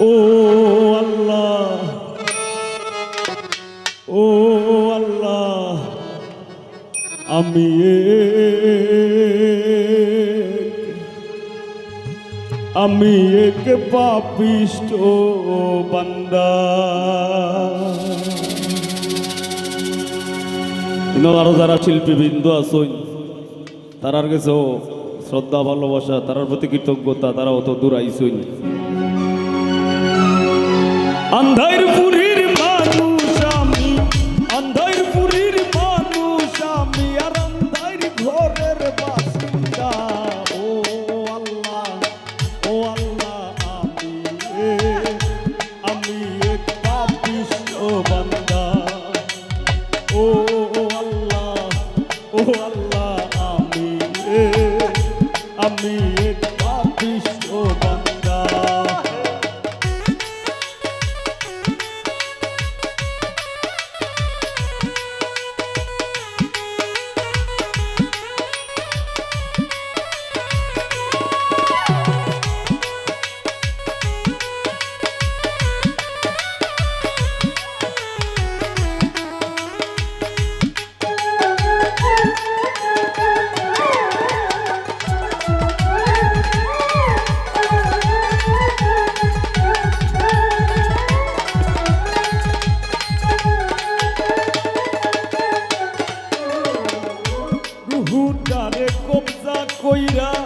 ও আল্লাহ ও আল্লাহ, আমি আমি এক পাপিষ্ট বান্দা। আরও যারা শিল্পীবৃন্দ আছেন, তারার কাছে শ্রদ্ধা, ভালোবাসা, তারার প্রতি কৃতজ্ঞতা তারা অত দূর আইসইন আন্ধার মানুষ আমি আন্ধার মানুষ আমি, আর আন্ধার ঘরের বাসিন্দা। ও আল্লাহ ও আল্লাহ, আমি আমি এক পাপিষ্ট বান্দা ও আল্লাহ ও আল্লাহ, আমি আমি কবজা কইরা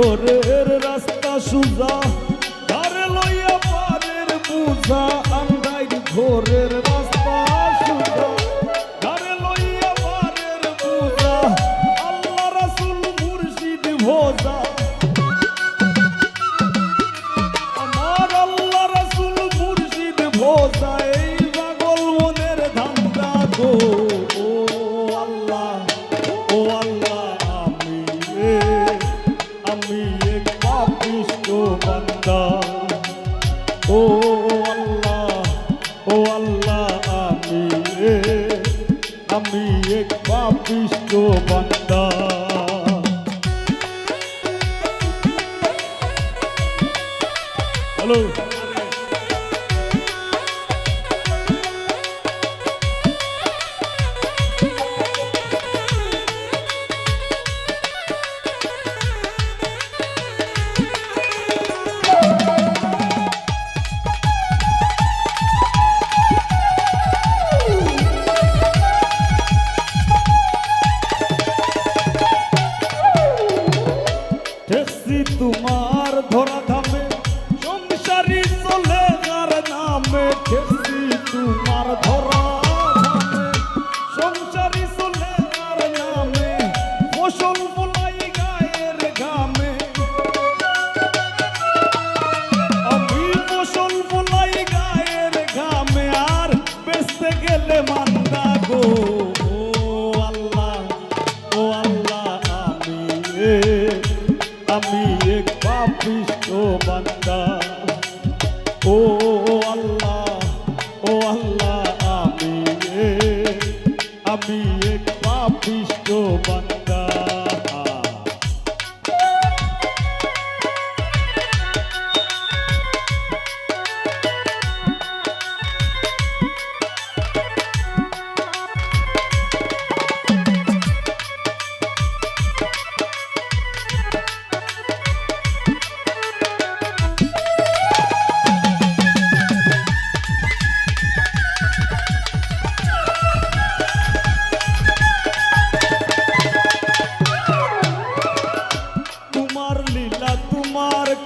ঘরের রাস্তা সুজা ধারে লইয়া পারের বুঝা আন্ধার ঘরের রাস্তা সুজা। ধারে লইয়া পারের বুঝা, আল্লাহ রাসূল মুর্শিদ ভোজা। আমার আল্লাহ রাসূল মুর্শিদ ভোজা, এই পাগল মনের ধান্দা গো। পাপিষ্ট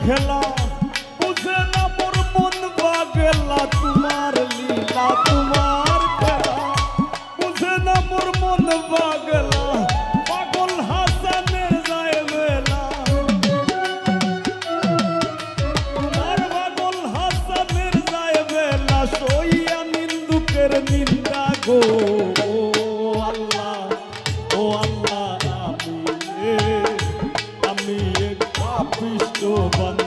খেলা Şubanda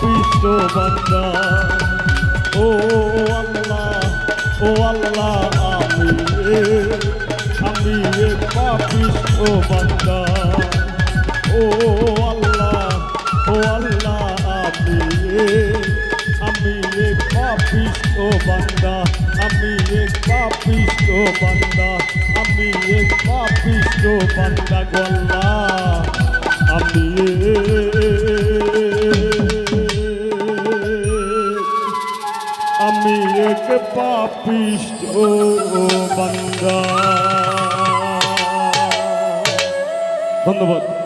পিষ্ট বান্দা। ও আল্লাহ ও আল্লাহ, আমি আমি পাপিষ্ট বান্দা। ও আল্লাহ ও আল্লাহ, আমি আমি পাপিষ্ট বান্দা। আমি পাপিষ্ট বান্দা, আমি পাপিষ্ট বান্দা গল্লা আমি পাপিষ্ট বান্দা। ধন্যবাদ।